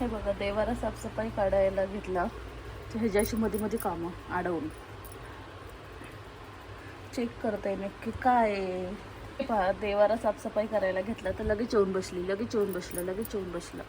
हे बघा देवाला साफसफाई काढायला घेतला. तर ह्याच्याशी मध्ये मध्ये कामं अडवून चेक करताय नक्की काय पहा देवाला साफसफाई करायला घेतला तर लगेच येऊन बसली लगेच येऊन बसलं लगेच येऊन बसलं.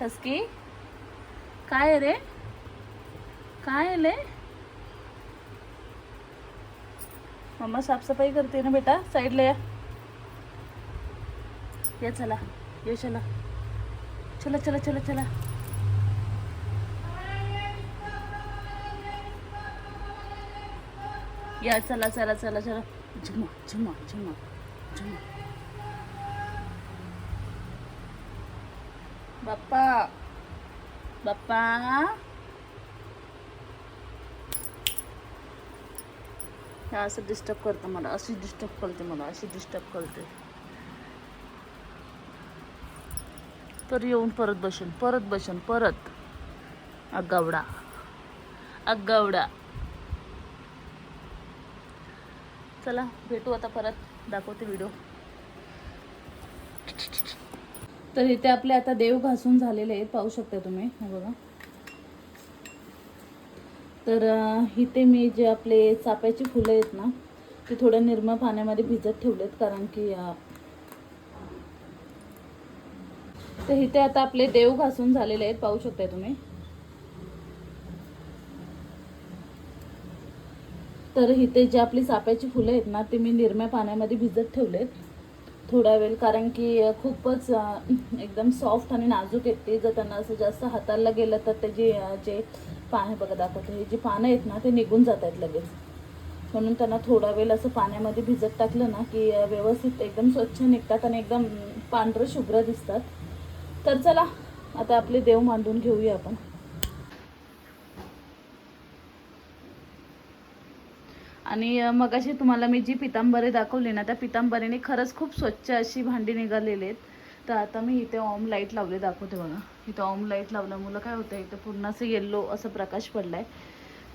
टसकी काय आहे रे? काय आहे मम्मा साफसफाई करते ना बेटा? साईडला या. या चला ये चला. चला चला चला चला. या चला चला चला चला. झुमा झुमा झुमा झुमा बाप्पा बाप्पा. असं डिस्टर्ब करतं मला अशी डिस्टर्ब करते मला अशी डिस्टर्ब करते. तर येऊन परत बसेन परत बसेन परत. अगावडा. अगावडा. चला भेटू आता परत. दाखवते व्हिडिओ तर इथे आपले आता देव घासून झालेले आहेत. पाहू शकता तुम्ही. बघा. तर इथे मी जे आपले चाप्याची फुलं आहेत ना ते थोड्या निर्मळ पाण्यामध्ये भिजत ठेवलेत कारण की तर इथे आता आपले देव घासून झालेले आहेत पाहू शकताय तुम्ही. तर इथे जे आपली चाफ्याची फुलं आहेत ना ती मी निरम्या पाण्यामध्ये भिजत ठेवलेत. थोडा वेळ कारण की खूपच एकदम सॉफ्ट आणि नाजूक आहेत ते. जर त्यांना असं जास्त हाताला गेलं तर त्याची जे पाने बघा दाखवते. हे जी पानं आहेत ना ते निघून जात आहेत लगेच. म्हणून त्यांना थोडा वेळ असं पाण्यामध्ये भिजत टाकलं ना की व्यवस्थित एकदम स्वच्छ निघतात आणि एकदम पांढरं शुभ्र दिसतात. तर चला आता आपले देव मांडून घेऊया आपण. आणि मग मगाशी तुम्हाला मी जी पितांबरे दाखवली ना त्या पितांबरेने खरंच खूप स्वच्छ अशी भांडी निघालेली आहेत. तर आता मी इथे ऑम लाइट लावले दाखवते बघा. इथे ऑम लाइट लावल्यामुळं काय होतं इथे पूर्ण असं येल्लो असं प्रकाश पडलाय.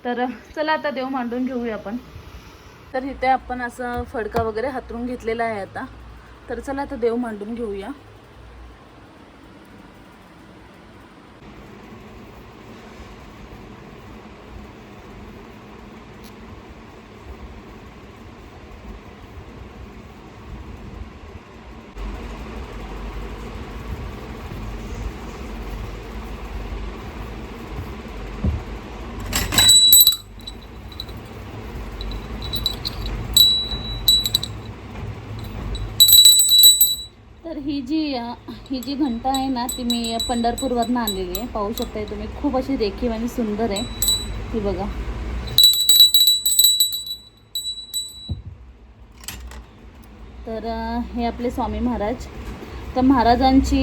तर चला आता देव मांडून घेऊया आपण. तर इथे आपण असं फडका वगैरे हातरून घेतलेला आहे आता. तर चला आता देव मांडून घेऊया. ही जी ही जी घंटा आहे ना ती मी पंढरपूरवरनं आणलेली आहे. पाहू शकताय तुम्ही खूप अशी रेखीव आणि सुंदर आहे. ती बघा. तर हे आपले स्वामी महाराज. तर महाराजांची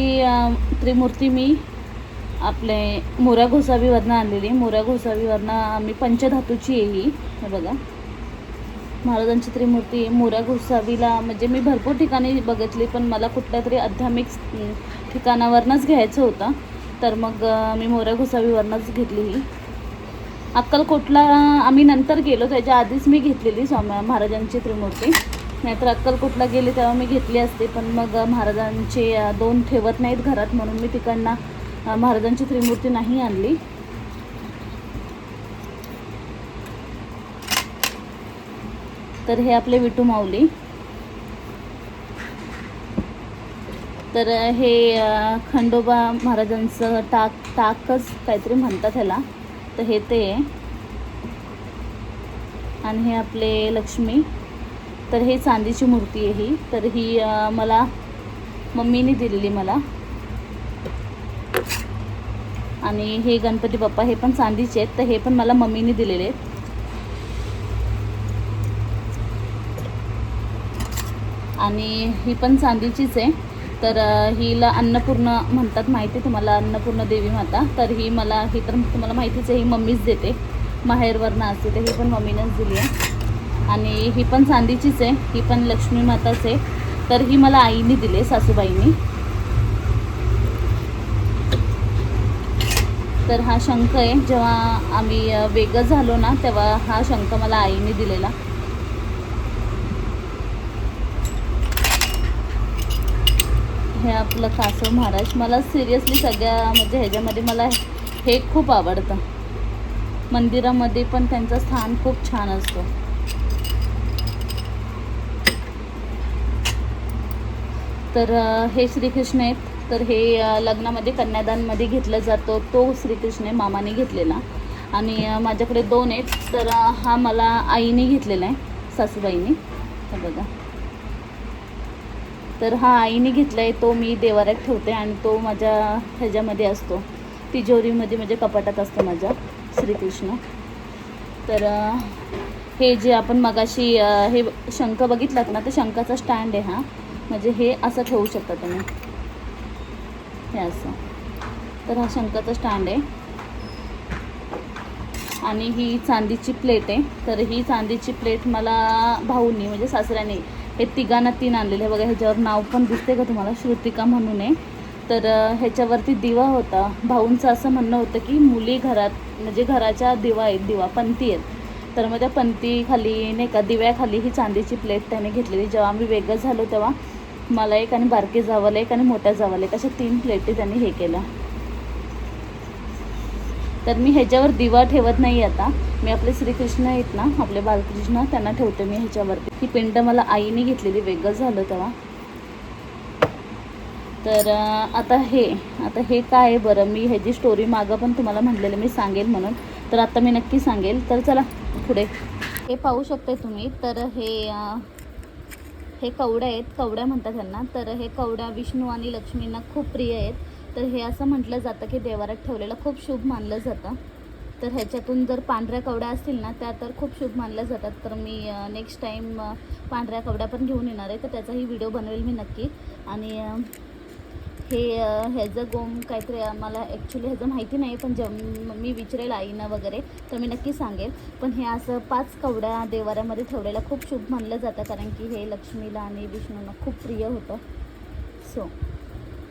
त्रिमूर्ती मी आपले मोऱ्या घोसावीवरनं आणलेली मोऱ्या घोसावीवरनं मी पंचधातूची आहे ही. हे बघा. महाराजांची त्रिमूर्ती मोऱ्या घोसावीला म्हणजे मी भरपूर ठिकाणी बघितली पण मला कुठल्या तरी आध्यात्मिक ठिकाणावरनंच घ्यायचं होतं. तर मग मी मोऱ्या घोसावीवरनंच घेतली ही. अक्कलकोटला आम्ही नंतर गेलो त्याच्या आधीच मी घेतलेली स्वामी महाराजांची त्रिमूर्ती. नाहीतर अक्कलकोटला गेले तेव्हा मी घेतली असते पण मग महाराजांचे दोन ठेवत नाहीत घरात म्हणून मी तिकडनं महाराजांची त्रिमूर्ती नाही आणली. तर हे आपले विटू माऊली. तर हे खंडोबा महाराजांचं टाक टाकच काहीतरी म्हणतात ह्याला. तर हे ते. आहे. आणि हे आपले लक्ष्मी. तर हे चांदीची मूर्ती आहे ही. तर ही मला मम्मीने दिलेली मला. आणि हे गणपती बाप्पा हे पण चांदीचे आहेत. तर हे पण मला मम्मीने दिलेले आहेत. आणि ही पण चांदीचीच आहे. तर हिला अन्नपूर्ण म्हणतात माहिती आहे तुम्हाला अन्नपूर्ण देवी माता. तर ही मला ही तर तुम्हाला माहितीच आहे ही मम्मीच देते. माहेरवरनं असते तर ही पण मम्मीनंच दिली आहे. आणि ही पण चांदीचीच आहे ही पण लक्ष्मी माताच आहे. तर ही मला आईने दिली सासूबाईंनी. तर हा शंख आहे जेव्हा आम्ही वेगळं झालो ना तेव्हा हा शंख मला आईने दिलेला. हे आपलं कासव महाराज. मला सिरियसली सगळ्या म्हणजे ह्याच्यामध्ये मला हे खूप आवडतं. मंदिरामध्ये पण त्यांचं स्थान खूप छान असतो. तर हे श्रीकृष्ण आहेत. तर हे लग्नामध्ये कन्यादानमध्ये घेतलं जातो. तो श्रीकृष्ण आहे मामाने घेतलेला. आणि माझ्याकडे दोन आहेत. तर हा मला आईने घेतलेला आहे सासूबाईने. बघा. तर हा आईने घेतला आहे तो मी देवाऱ्यात ठेवते आणि तो माझ्या ह्याच्यामध्ये असतो. तिजोरीमध्ये म्हणजे कपाटात असतो माझ्या श्रीकृष्ण. तर हे जे आपण मगाशी हे शंख बघितलात ना तर शंखाचा स्टँड आहे हा. म्हणजे हे असं ठेवू शकता तुम्ही. हे असं. तर हा शंखाचा स्टँड आहे. आणि ही चांदीची प्लेट आहे. तर ही चांदीची प्लेट मला भाऊनी म्हणजे सासऱ्याने हे तिघांना तीन आणलेले. बघा ह्याच्यावर नाव पण दिसते का तुम्हाला? श्रुतिका म्हणून आहे. तर ह्याच्यावरती दिवा होता. भाऊंचं असं म्हणणं होतं की मुली घरात म्हणजे घराच्या दिवा आहेत दिवा पंथी आहेत. तर मग त्या पंथीखाली नाही का दिव्याखाली ही चांदीची प्लेट त्याने घेतलेली. जेव्हा आम्ही वेगळं झालो तेव्हा मला एक आणि बारके जावाला एक आणि मोठ्या जावाला एक अशा तीन प्लेटी त्यांनी हे केलं. तर मी ह्याच्यावर दिवा ठेवत नाही आता. मी आपले श्रीकृष्ण आहेत ना आपले बालकृष्ण त्यांना ठेवते मी ह्याच्यावरती. ही पिंड मला आईने घेतलेली वेगळं झालं तेव्हा. तर आता हे आता हे काय आहे बरं? मी ह्याची स्टोरी मागं पण तुम्हाला म्हटलेलं मी सांगेल म्हणून. तर आता मी नक्की सांगेल. तर चला पुढे. हे पाहू शकते तुम्ही. तर हे हे कवड्या आहेत. कवड्या म्हणतात त्यांना तर हे कवड्या विष्णू आणि लक्ष्मींना खूप प्रिय आहेत. तर हे असं म्हटलं जातं की देवारात ठेवलेलं खूप शुभ मानलं जातं. तर ह्याच्यातून जर पांढऱ्या कवड्या असतील ना त्या तर खूप शुभ मानल्या जातात. तर मी नेक्स्ट टाईम पांढऱ्या कवड्या पण घेऊन येणार आहे. तर त्याचाही व्हिडिओ बनवेल मी नक्की. आणि हे अ, ह्याचं गोम काहीतरी मला ॲक्च्युली ह्याचं माहिती नाही पण जे मी विचारेल आईनं वगैरे तर मी नक्की सांगेल. पण हे असं पाच कवड्या देवाऱ्यामध्ये ठेवलेल्या खूप शुभ मानलं जातं कारण की हे लक्ष्मीला आणि विष्णूंना खूप प्रिय होतं. सो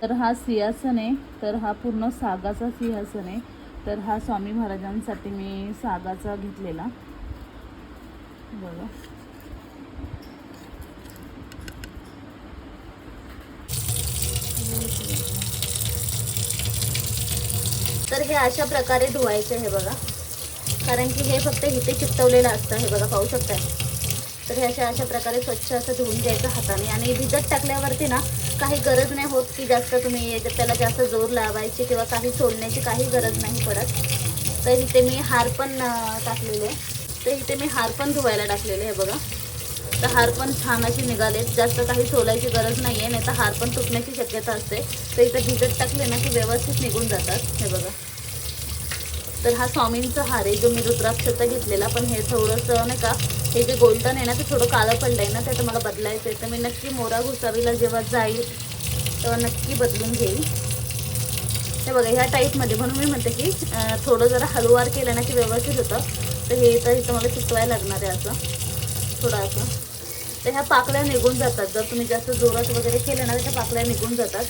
तर हा सिंहासन आहे तर हा पूर्ण सागाचा सिंहासन आहे तर हा स्वामी महाराजांसाठी मी सागाचा घेतलेला. बघा. तर हे अशा प्रकारे धुवायचे हे बघा. कारण की हे फक्त इथे चिकटवलेलं असतं हे बघा पाहू शकताय. तर हे अशा अशा प्रकारे स्वच्छ असं धुवून घ्यायचं हाताने. आणि भिजत टाकल्यावरती ना काही गरज नाही होत की जास्त तुम्ही त्याला जास्त जोर लावायची किंवा काही सोडण्याची काही गरज नाही पडत. तर इथे मी हार पण टाकलेले तर इथे मी हार पण धुवायला टाकलेले आहे बघा. तर हार पण छान अशी निघालेत. जास्त काही सोलायची गरज नाही आहे नाही तर हार पण तुटण्याची शक्यता असते. तर इथे भिजत टाकले ना की व्यवस्थित निघून जातात. हे बघा. तर हा स्वामींचा हार आहे जो मी रुद्राक्षचा घेतलेला पण हे थोडंसं नाही का हे जे गोल्डन आहे ना ते थोडं काळं पडलं आहे ना ते तर मला बदलायचं आहे. तर मी नक्की मोरा घुसावीला जेव्हा जाईल तेव्हा नक्की बदलून घेईल. ते बघा ह्या टाईपमध्ये म्हणून मी म्हणते की थोडं जरा हळूवार केलं ना की व्यवस्थित होतं. तर हे तर इथं मला चिकवायला लागणार आहे असं. थोडं असं. तर ह्या पाकळ्या निघून जातात. जर तुम्ही जास्त जोरात वगैरे केलं ना तर त्या पाकळ्या निघून जातात.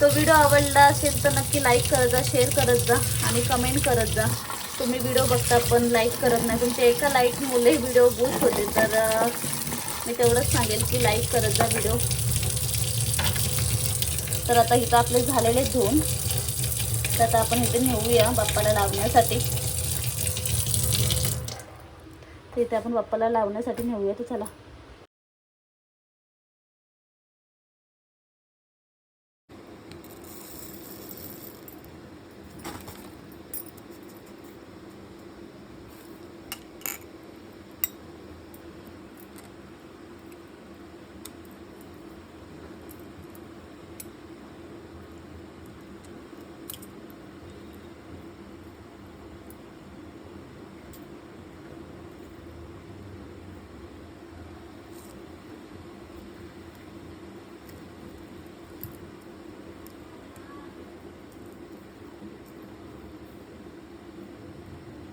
तो व्हिडिओ आवडला असेल तर नक्की लाईक करत जा शेअर करत जा आणि कमेंट करत जा. तुम्ही व्हिडिओ बघता पण लाईक करत नाही. तुमच्या एका लाईकमुळे व्हिडिओ बूस्ट होते तर मी तेवढंच सांगेल की लाईक करत जा व्हिडिओ तर आता इथं आपले झालेले धुवून तर आता आपण इथे नेऊया बाप्पाला लावण्यासाठी. तर इथे आपण बाप्पाला लावण्यासाठी नेऊया तर चला.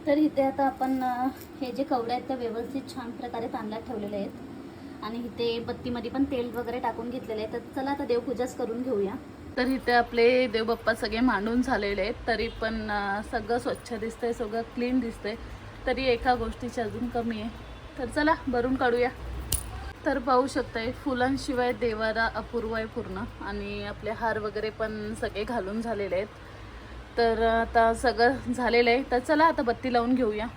तर इथे आता आपण हे जे कवडे आहेत ते व्यवस्थित छान प्रकारे तांदळात ठेवलेले आहेत. आणि इथे बत्तीमध्ये पण तेल वगैरे टाकून घेतलेले आहे तर चला आता देवपूजाच करून घेऊया. तर इथे आपले देवबाप्पा सगळे मांडून झालेले आहेत. तरी पण सगळं स्वच्छ दिसतंय सगळं क्लीन दिसतंय. तरी एका गोष्टीची अजून कमी आहे. तर चला भरून काढूया. तर पाहू शकताय फुलांशिवाय देवारा अपूर्व आहे पूर्ण. आणि आपले हार वगैरे पण सगळे घालून झालेले आहेत. तर आता सगळं झालेलं आहे. तर चला आता बत्ती लावून घेऊया.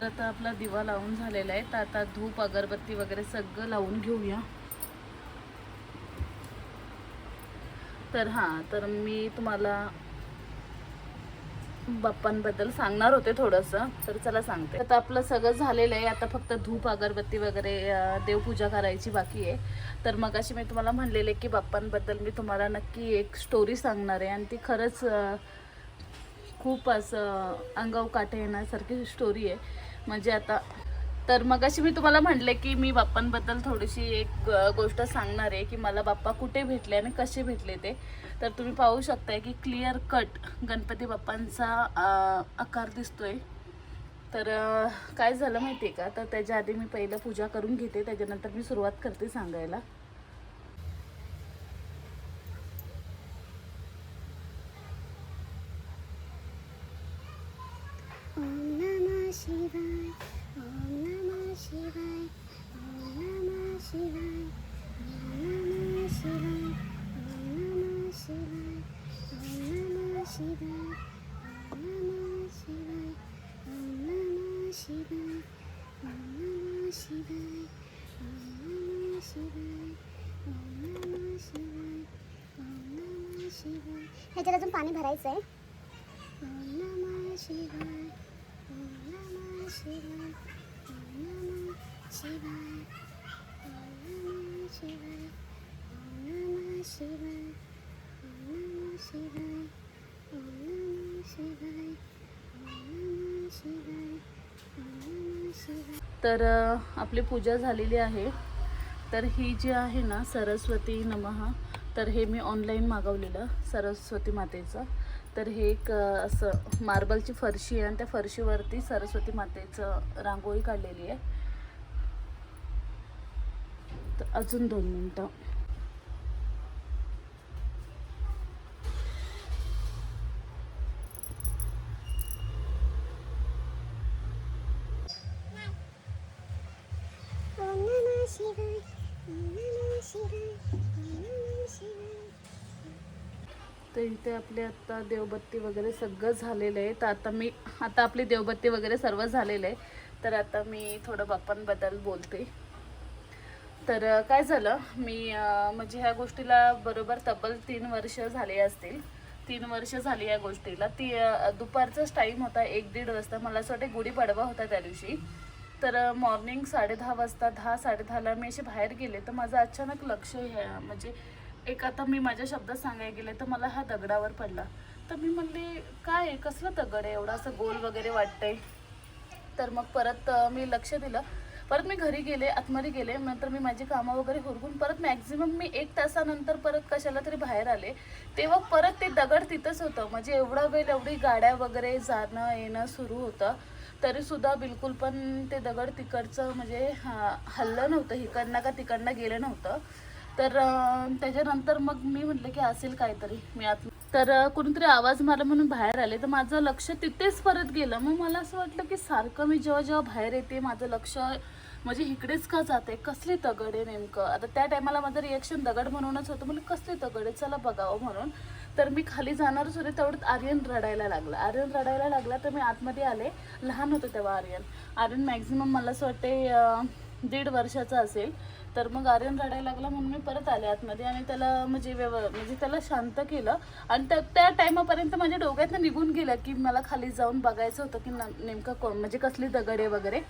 तर आता आपला दिवा लावून झालेला आहे. तर आता धूप अगरबत्ती वगैरे सगळं लावून घेऊया. तर हां तर मी तुम्हाला बाप्पांबद्दल सांगणार होते थोडंसं तर चला सांगते. आता आपलं सगळं झालेलं आहे आता फक्त धूप अगरबत्ती वगैरे देवपूजा करायची बाकी आहे. तर मग अशी मी तुम्हाला म्हणलेले की बाप्पांबद्दल मी तुम्हाला नक्की एक स्टोरी सांगणार आहे. आणि ती खरंच खूप असं अंगाव काटे येण्यासारखी स्टोरी आहे. म्हणजे आता तर मग अशी मी तुम्हाला म्हणले की मी बाप्पांबद्दल थोडीशी एक गोष्ट सांगणार आहे की मला बाप्पा कुठे भेटले आणि कसे भेटले ते. तर तुम्ही पाहू शकताय की क्लिअर कट गणपती बाप्पांचा आकार दिसतोय. तर काय झालं माहिती आहे का? तर त्याच्या आधी मी पहिलं पूजा करून घेते त्याच्यानंतर मी सुरुवात करते सांगायला. ह्याच्यात अजून पाणी भरायचं आहे तर आपली पूजा झालेली आहे. तर ही जी आहे ना सरस्वती नमः तर हे मी ऑनलाईन मागवलेलं सरस्वती मातेचं. तर हे एक असं मार्बलची फरशी आहे आणि त्या फरशीवरती सरस्वती मातेचं रांगोळी काढलेली आहे. तर अजून दोन मिनटं. तर इथे आपले आता देवबत्ती वगैरे सगळं झालेलं आहे. तर आता मी आता आपली देवबत्ती वगैरे सर्व झालेलं आहे. तर आता मी थोडं बाप्पांबद्दल बोलते. तर काय झालं? मी म्हणजे ह्या गोष्टीला बरोबर तब्बल तीन वर्ष झाले असतील. तीन वर्ष झाली या गोष्टीला. ती दुपारचाच टाईम होता एक दीड वाजता. मला असं वाटतं गुढीपाडवा होता त्या दिवशी. तर मॉर्निंग साडे दहा वाजता दहा साडे दहाला मी असे बाहेर गेले. तर माझं अचानक लक्ष ह्या म्हणजे एक आता मी माझ्या शब्दात सांगायला गेले तर मला हा दगडावर पडला. तर मी म्हणले काय आहे? कसलं दगड आहे? एवढा असं गोल वगैरे वाटतंय. तर मग परत मी लक्ष दिलं. परत मी घरी गेले आतमध्ये गेले. नंतर मी माझी कामं वगैरे हुरकून परत मॅक्झिमम मी एक तासानंतर परत कशाला तरी बाहेर आले. तेव्हा परत ते दगड तिथंच होतं. म्हणजे एवढा वेळ एवढी गाड्या वगैरे जाणं येणं सुरू होतं. तरीसुद्धा बिलकुल पण ते दगड तिकडचं म्हणजे हा, हल्लं नव्हतं. इकडनं का तिकडनं गेलं नव्हतं. तर त्याच्यानंतर मग मी म्हटलं की असेल काहीतरी मी आत तर कोणीतरी आवाज मारला म्हणून बाहेर आले. तर माझं लक्ष तिथेच परत गेलं. मग मला असं वाटलं की सारखं मी जेव्हा जेव्हा बाहेर येते माझं लक्ष म्हणजे इकडेच का जाते? कसले दगड आहे नेमकं? आता त्या टायमाला माझं रिॲक्शन दगड म्हणूनच होतं. म्हणजे कसले दगड आहे चला बघावं म्हणून. तर मी खाली जाणारच होते. तेवढ्यात आर्यन रडायला लागला. आर्यन रडायला लागला तर मी आतमध्ये आले. लहान होतं तेव्हा आर्यन. आर्यन मॅक्झिमम मला असं वाटते दीड वर्षाचा असेल. तर मग आर्यन रडायला लागला म्हणून मी परत आले आतमध्ये आणि त्याला म्हणजे व्यव म्हणजे त्याला शांत केलं. आणि त्या त्या टायमापर्यंत माझ्या डोक्यातनं निघून गेलं की मला खाली जाऊन बघायचं होतं की नेमकं कोण म्हणजे कसली दगड आहे वगैरे.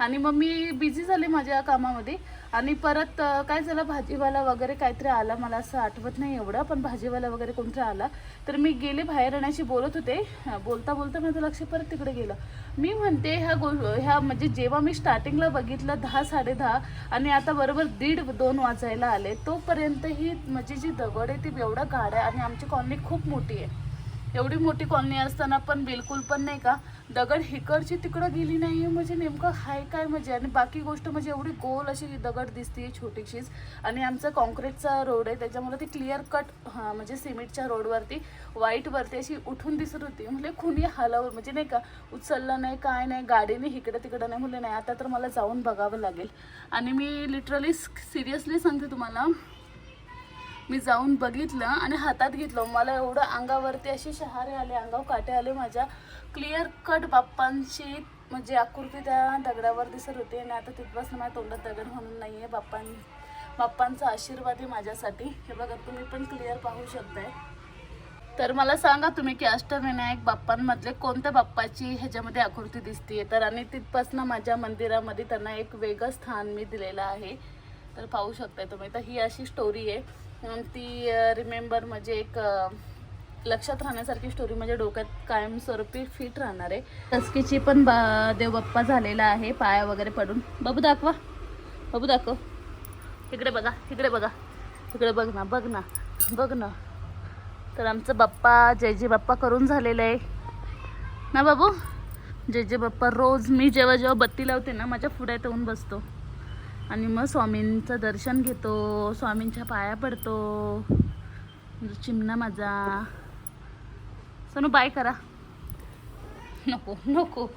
आणि मग मी बिझी झाले माझ्या कामामध्ये. आणि परत काय झालं भाजीवाला वगैरे काहीतरी आला मला असं आठवत नाही एवढं पण भाजीवाला वगैरे कोणतरी आला. तर मी गेले बाहेर येण्याशी बोलत होते. बोलता बोलता माझं लक्ष परत तिकडे गेलं. मी म्हणते ह्या गो ह्या म्हणजे जेव्हा मी स्टार्टिंगला बघितलं दहा साडे दहा आणि आता बरोबर दीड दोन वाजायला आले तोपर्यंत ही म्हणजे जी दगड आहे ती एवढा गाड्या आणि आमची कॉलनी खूप मोठी आहे. एवढी मोठी कॉलनी असताना पण बिलकुल पण नाही का दगड हिकडची तिकडं गेली नाही म्हणजे नेमकं हाय काय म्हणजे? आणि बाकी गोष्ट म्हणजे एवढी गोल अशी दगड दिसते छोटीशीच. आणि आमचा कॉन्क्रीटचा रोड आहे त्याच्यामुळे ती क्लिअर कट हां म्हणजे सिमेंटच्या रोडवरती व्हाईटवरती अशी उठून दिसत होती. म्हणजे खुनी हलावर म्हणजे नाही का उचललं नाही काय नाही गाडीने इकडं तिकडं नाही. म्हणले नाही आता तर मला जाऊन बघावं लागेल. आणि मी लिटरली सिरियसली सांगते तुम्हाला मी जाऊन बघितलं आणि हातात घेतलं. मला एवढं अंगावरती असे शहारे आले अंगावर काटे आले माझ्या. क्लिअर कट बाप्पांची म्हणजे आकृती त्या दगडावर दिसत होती आणि आता तिथपासून माझ्या तोंडात दगड म्हणून नाही आहे बाप्पां बाप्पांचा आशीर्वाद आहे माझ्यासाठी. हे बघा तुम्ही पण क्लिअर पाहू शकताय. तर मला सांगा तुम्ही की अष्टविनायक बाप्पांमधले कोणत्या बाप्पाची ह्याच्यामध्ये आकृती दिसते तर आणि तिथपासनं माझ्या मंदिरामध्ये त्यांना एक वेगळं स्थान मी दिलेलं आहे. तर पाहू शकताय तुम्ही. तर ही अशी स्टोरी आहे. ती रिमेंबर म्हणजे एक लक्षात राहण्यासारखी स्टोरी म्हणजे डोक्यात कायमस्वरूपी फिट राहणार आहे. टसकीची पण बा देव बाप्पा झालेला आहे. पाया वगैरे पडून. बाबू दाखवा. बाबू दाखव. इकडे बघा इकडे बघा. इकडे बघ ना बघ ना बघ ना. तर आमचं बाप्पा जय जय बाप्पा करून झालेलं आहे. ना बाबू? जय जय बाप्पा रोज मी जेव्हा जेव्हा बत्ती लावते ना माझ्या पुढ्यात येऊन बसतो. आणि मग स्वामींचं दर्शन घेतो स्वामींच्या पाया पडतो. म्हणजे चिमणा माझा. सोनू बाय करा. नको नको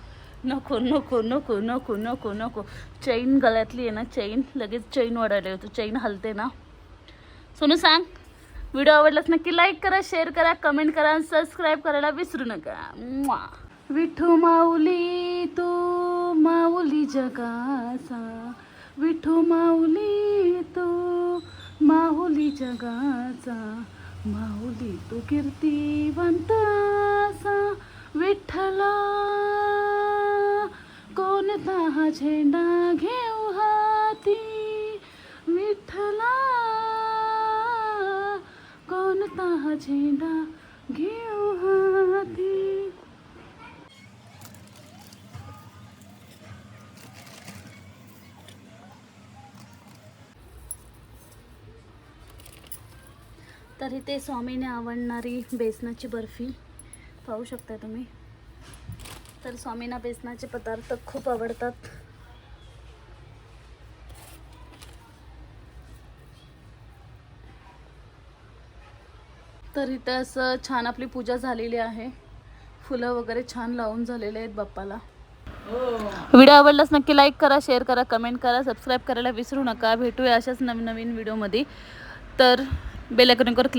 नको नको नको नको नको नको. चैन गळ्यातली आहे ना चैन लगेच चैन वाढायला होतो चैन हलते ना. सोनू सांग. व्हिडिओ आवडलाच नक्की लाईक करा शेअर करा कमेंट करा आणि सबस्क्राईब करायला विसरू नका. म्वा. विठू माऊली तू माऊली जगाचा. विठू माऊली तू माऊली जगाचा. माऊली तू कीर्तिवंतासा विठ्ठला. कोणता हा झेंडा घेऊ हाती? विठ्ठला. कोणता हा झेंडा घेऊ हाती? तर इथे स्वामीने आवडणारी बेसनाची बर्फी पाहू शकता तुम्ही. तर स्वामींना बेसनाचे पदार्थ खूप आवडतात. तर इथं असं छान आपली पूजा झालेली आहे. फुलं वगैरे छान लावून झालेले आहेत बाप्पाला. व्हिडिओ आवडलाच नक्की लाईक करा शेअर करा कमेंट करा सबस्क्राईब करायला विसरू नका. भेटूया अशाच नवीन नवीन व्हिडिओमध्ये. तर బెల్ ఐకన్ క్లిక్